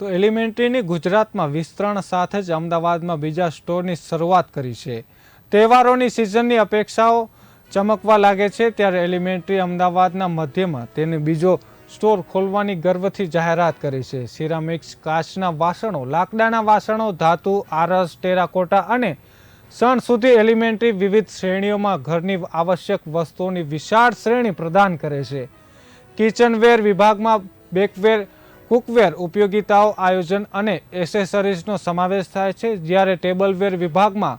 તો એલિમેન્ટરીની ગુજરાતમાં વિસ્તરણ સાથે જ અમદાવાદમાં બીજા સ્ટોરની શરૂઆત કરી છે. તહેવારોની સિઝનની અપેક્ષાઓ ચમકવા લાગે છે ત્યારે એલિમેન્ટરી અમદાવાદના મધ્યમાં તેને બીજો સ્ટોર ખોલવાની ગર્વથી જાહેરાત કરી છે. સિરામિક્સ, કાચના વાસણો, લાકડાના વાસણો, ધાતુ, આરસ, ટેરાકોટા અને સણ સુધી એલિમેન્ટરી વિવિધ શ્રેણીઓમાં ઘરની આવશ્યક વસ્તુઓની વિશાળ શ્રેણી પ્રદાન કરે છે. કિચનવેર વિભાગમાં બેકવેર કુકવેર ઉપયોગિતાઓ આયોજન અને એસેસરીઝનો સમાવેશ થાય છે, જ્યારે ટેબલવેર વિભાગમાં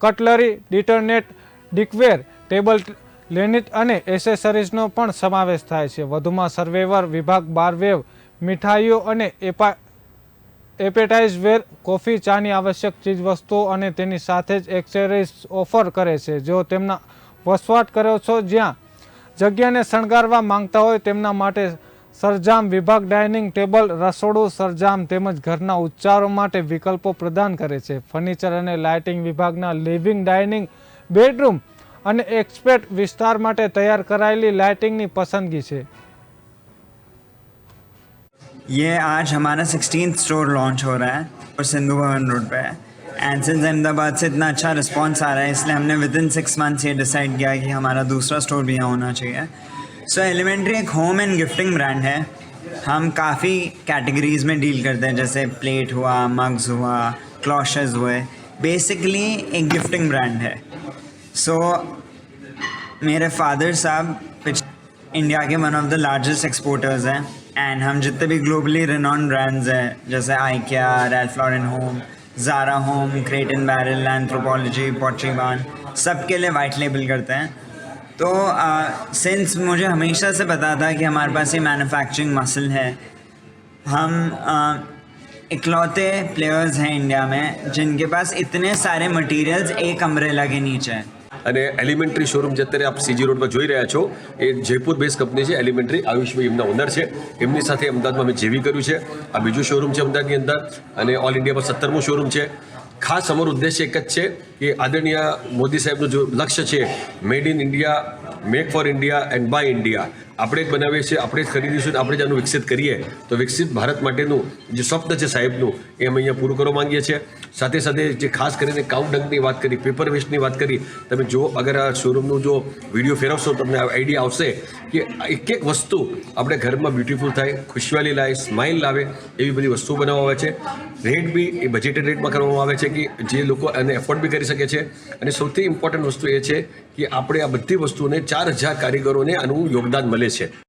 કટલરી, ડિટરનેટ, ડિકવેર, ટેબલ લેનિટ અને એસેસરીઝનો પણ સમાવેશ થાય છે. વધુમાં સર્વેવર વિભાગ, બારવેવ, મીઠાઈઓ અને એપા એપેટાઇઝ વેર કોફી, ચાની આવશ્યક ચીજવસ્તુઓ અને તેની સાથે જ એક્સેસરીઝ ઓફર કરે છે. જો તેમના વસવાટ કરો છો, જ્યાં જગ્યાને શણગારવા માંગતા હોય, તેમના માટે સરંજામ વિભાગ ડાઇનિંગ ટેબલ રસોડું સરંજામ તેમજ ઘરના ઉચ્ચારો માટે વિકલ્પો પ્રદાન કરે છે ફર્નિચર અને લાઇટિંગ વિભાગના લિવિંગ ડાઇનિંગ બેડરૂમ અને એક્સપેટ વિસ્તાર માટે તૈયાર કરાયેલી લાઇટિંગની પસંદગી છે ये आज हमारा सिक्सटीन स्टोर लॉन्च हो रहा है और सिंधु भवन रोड पे है एंड सिंस अहमदाबाद से इतना अच्छा रिस्पांस आ रहा है इसलिए हमने विद इन सिक्स मंथ्स ये डिसाइड किया कि हमारा दूसरा स्टोर भी यहाँ होना चाहिए सो एलिमेंट्री एक होम एंड गिफ्टिंग ब्रांड है। हम काफ़ी कैटेगरीज में डील करते हैं जैसे प्लेट हुआ मग्स हुआ क्लॉशेज हुए। बेसिकली एक गिफ्टिंग ब्रांड है। सो so, मेरे फादर साहब पिछ- इंडिया के one of the largest exporters हैं। एंड हम जितने भी ग्लोबली रिनॉन ब्रांड्स हैं जैसे IKEA Ralph Lauren home Zara home Crate and Barrel Anthropologie Pottery Barn सबके लिए वाइट लेबल करते हैं। तो सिंस मुझे हमेशा से पता था कि हमारे पास ये मैन्युफैक्चरिंग मसल है हम अ, इकलौते प्लेयर्स हैं इंडिया में जिनके पास इतने सारे मटेरियल्स एक अम्ब्रेला के नीचे हैं અને એલિમેન્ટરી શોરૂમ જે અત્યારે આપ સીજી રોડ પર જોઈ રહ્યા છો એ જયપુર બેઝ કંપની છે એલિમેન્ટરી આયુષભાઈ એમના ઓનર છે એમની સાથે અમદાવાદમાં અમે જેવી કર્યું છે આ બીજું શોરૂમ છે અમદાવાદની અંદર અને ઓલ ઇન્ડિયામાં સત્તરમું શોરૂમ છે ખાસ અમારો ઉદ્દેશ્ય એક જ છે કે આદરણીય મોદી સાહેબનું જો લક્ષ્ય છે made in India make for India and buy India આપણે જ બનાવીએ છીએ, આપણે જ ખરીદીશું આપણે જ આનું વિકસિત કરીએ. તો વિકસિત ભારત માટેનું જે સ્વપ્ન છે સાહેબનું, એ અમે અહીંયા પૂરું કરવા માંગીએ છીએ. સાથે સાથે જે ખાસ કરીને કાઉડંગની વાત કરી પેપર વેસ્ટની વાત કરી, તમે જો અગર આ શોરૂમનું જો વીડિયો ફેરવશો, તમને આઈડિયા આવશે કે એક એક વસ્તુ આપણે ઘરમાં બ્યુટીફુલ થાય, ખુશવાલી લાવે સ્માઇલ લાવે, એવી બધી વસ્તુઓ બનાવવા છે. રેટ બી, એ બજેટેડ રેટમાં કરવામાં આવે છે કે જે લોકો એને એફોર્ડ બી કરી શકે છે. અને સૌથી ઇમ્પોર્ટન્ટ વસ્તુ એ છે કે આપણે આ બધી વસ્તુઓને ચાર હજાર કારીગરોને આનું યોગદાન મળે છે.